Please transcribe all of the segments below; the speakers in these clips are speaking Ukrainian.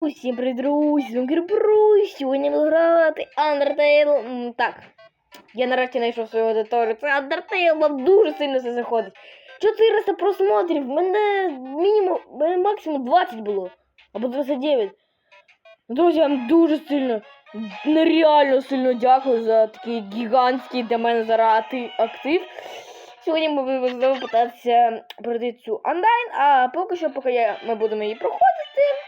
Усім привіт, друзі, Зунгер сьогодні буду грати Undertale. Так, я нарешті знайшов свою аудиторію. Це Undertale, вам дуже сильно це заходить. 400 просмотрів, мене мінімум, мене максимум 20 було. Або 29. Друзі, вам дуже сильно, нереально сильно дякую за такий гігантський для мене зараз актив. Сьогодні ми будемо знову питатися пройти цю Undyne, а поки що, поки я, ми будемо її проходити.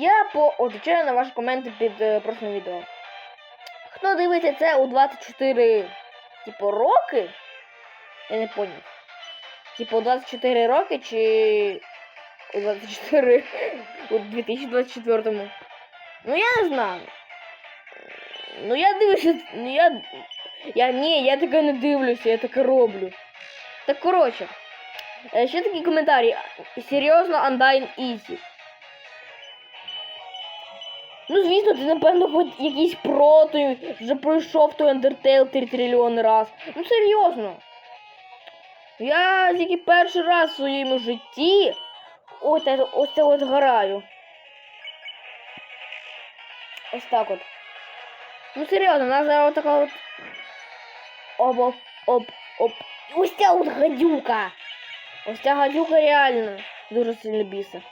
Я поотвечаю на ваші коменти під е, прошлим відео. Хто дивиться це у 24 типу, роки? Я не поняв. Типу у 24 роки чи у 24 у 2024. Ну я не знаю. Ну я дивлюся. Ну я. Я ні, я таке не дивлюся, я таке роблю. Так коротше. е, Ще такі коментарі. Серйозно, Undyne Easy. Ну, звісно, ти, напевно, хоч якийсь про, той вже пройшов той Undertale 3 трильйони раз. Ну, серйозно. Я тільки перший раз в своєму житті ось це, ось це от граю. Ось так от. Ну, серйозно, у нас зараз така от. Оп, оп, оп, оп. Ось ця от гадюка. Ось ця гадюка реально дуже сильно бісить.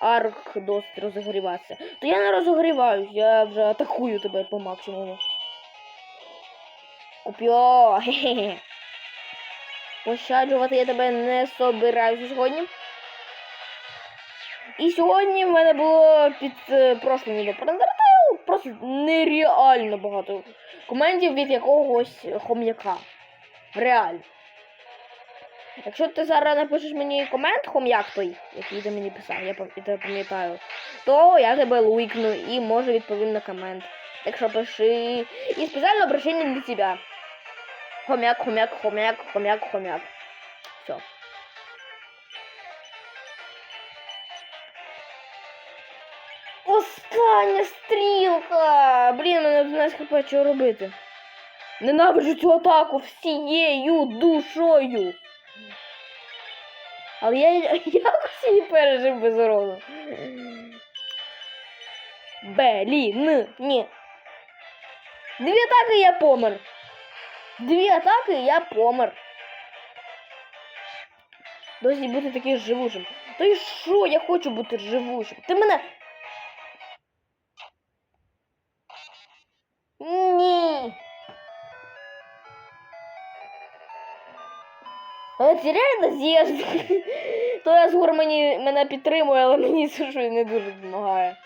Арк досить розігріватися. То я не розігріваюсь, я вже атакую тебе по максимуму. Хе-хе. Пощаджувати я тебе не собираюся сьогодні. І сьогодні в мене було під е, прошлим відео просто нереально багато коментів від якогось хом'яка. Реально. Якщо ти зараз напишеш мені комент, хом'як той, який ти мені писав, я тебе пам'ятаю, то я тебе луйкну і може відповім на комент. Так що пиши. І спеціальне обращення для тебе. Хом'як, хом'як, хом'як, хом'як, хом'як. Все. Остання стрілка! Блін, мене 11 хп, що робити? Ненавиджу цю атаку всією душою. Але я якось її пережив без урону. Блін, ні. Дві атаки я помер. Дві атаки я помер. Досі бути таким живучим. То і що, я хочу бути живучим. Ти мене. Але це реально з'їзд. То я згор мені мене підтримує, але мені це щось не дуже допомагає.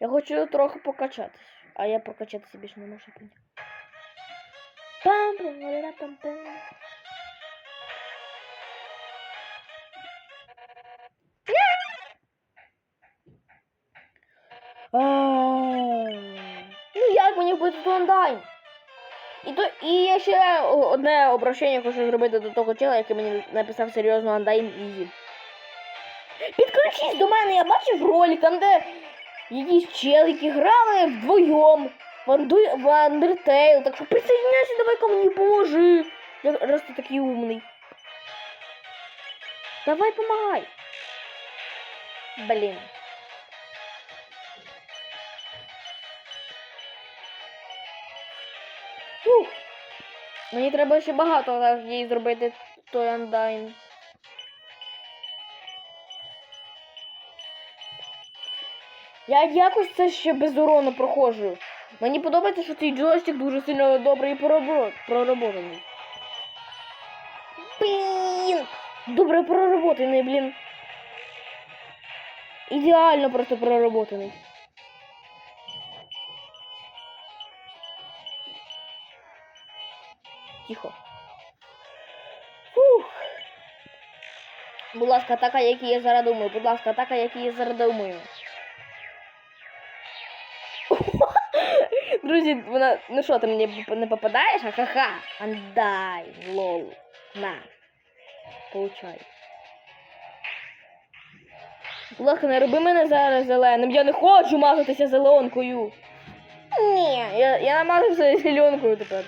Я хочу трохи покачатись, а я прокачатися більше не можу прийти. Ну як мені ту онлайн? І то і я ще одне обращення хочу зробити до того чела, який мені написав серйозно Undyne Easy. Підключись до мене, я бачив ролик, там де якісь чели, які грали вдвоєм в, Undertale. Так що присоединяйся, давай ко мені поможи. Раз ти такий умний. Давай помагай. Блін. Фух. Мені треба ще багато їй зробити той Undyne. Я якось це ще без урону проходжу. Мені подобається, що цей джойстик дуже сильно добре і проработаний. Блін! Добре проработаний, блін. Ідеально просто проработаний. Тихо. Фух. Будь ласка, атака, які я зараз думаю. Будь ласка, атака, які я зараз думаю. Друзі, вона. Ну що, ти мені не попадаєш? Ха-ха. Андай, лол. На. Получай. Будь ласка, не роби мене зараз зеленим. Я не хочу мазатися зеленкою. Ні, я, я намазався зеленкою тепер.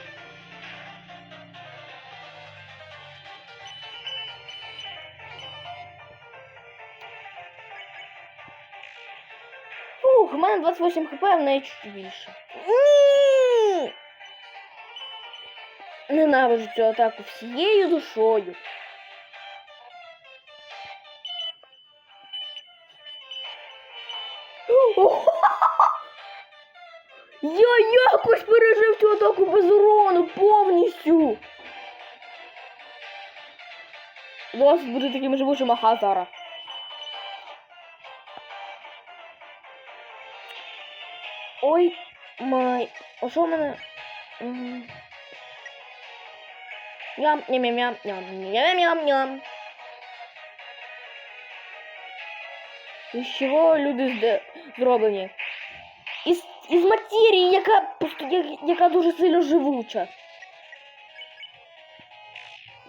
Ух, в мене 28 хп, а в неї чуть більше. Ні! Ненавижу цю атаку всією душою. Я якось пережив цю атаку без урону повністю. Досить буде таким живучим аха зараз. Ой, май. А що в мене? М. Ням, ням, ням, ням, ням, ням, ням, ням. Із чого люди зде... зроблені? Із, із матерії, яка, просто- я- яка дуже сильно живуча.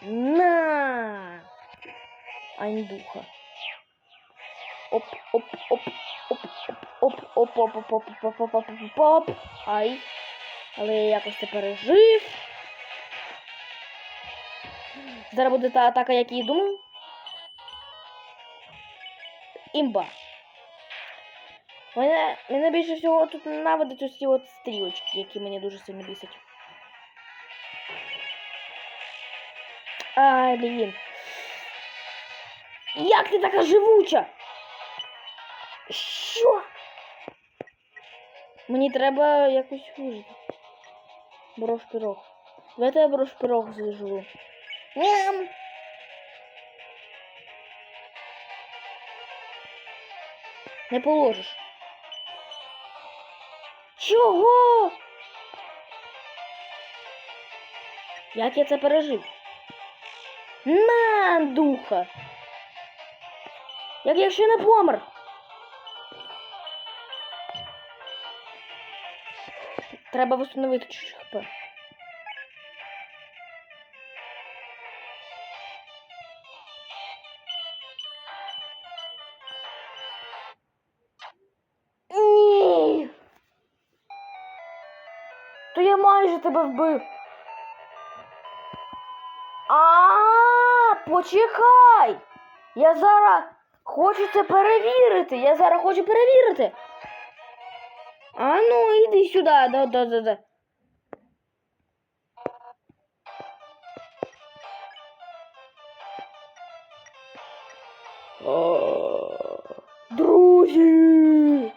На! Андуха. Оп, оп, оп, оп, оп, оп, Оп, оп, оп, оп, оп, оп, оп, оп, оп. Ай. Але я якось це пережив. Зараз буде та атака, як і думав. Імба. Мене, мене більше всього тут ненавидять ось ці от стрілочки, які мені дуже сильно бісять. Ай, блін. Як ти така живуча? Мені треба якось вижити. Брош пирог. Давайте я брош пирог заживу. Ням! Не положиш. Чого? Як я це пережив? На, духа! Як я ще не помер? Треба встановити чуть хп. Ні. То я майже тебе вбив. А, -а, -а почекай. Я зараз хочу це перевірити. Я зараз хочу перевірити. А ну, иди сюда, да-да-да-да. Друзі!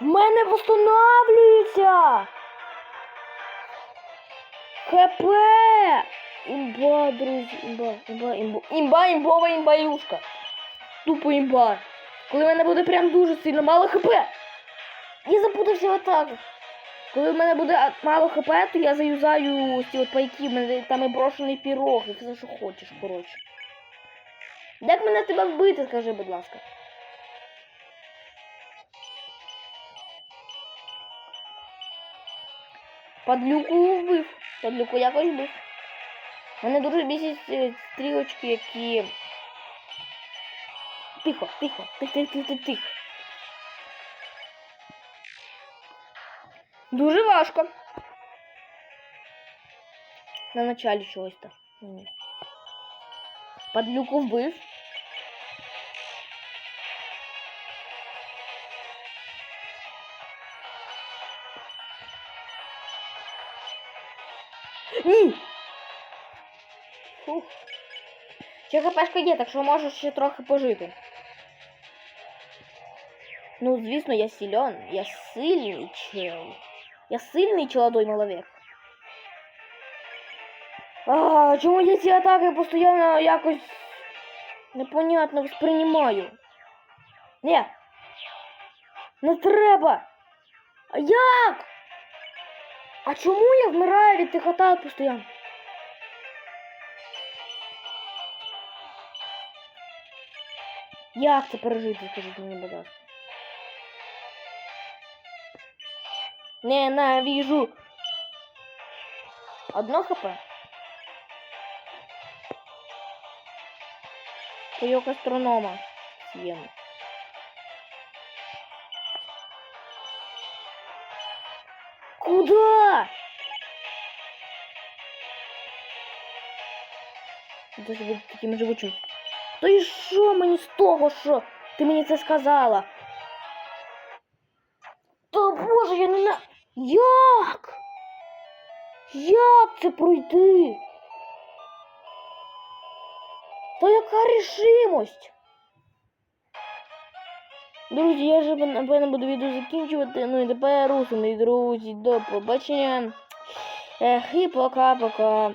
Мене восстанавлюється! ХП! Имба, друзі, имба, имба, имба, имба, имбова, имбаюшка. Тупо імба. Коли в мене буде прям дуже сильно мало ХП. Я запутався в атаках. Коли в мене буде мало ХП, то я заюзаю ці от пайки, в мене там і брошений пірог, і все, що хочеш, коротше. Як мене тебе вбити, скажи, будь ласка. Падлюку вбив. Падлюку якось вбив. Мене дуже бісять е, стрілочки, які. Тихо, тихо, тихо, тихо, тихо, тихо. Дуже важко. На началі чогось там. Падлюку вбив. Ні! Фух. Ще хпшка є, так що можу ще трохи пожити. Ну, звісно, я силен. Я сильний чел. Я сильний челодой маловек. А, чому я ці атаки постійно якось непонятно восприймаю? Ні. Не треба. А як? А чому я вмираю від тих атак постійно? Як це пережити, скажіть мені, будь ласка. Ненавижу. Одно хп. Пайок астронома. Съем. Куда? Даже быть таким живучим. То і що мені з того, що ти мені це сказала? Як? Як це пройти? Та яка рішимость? Друзі, я вже напевно буду відео закінчувати. Ну і тепер руси, мої друзі, до побачення. Ех, і пока-пока.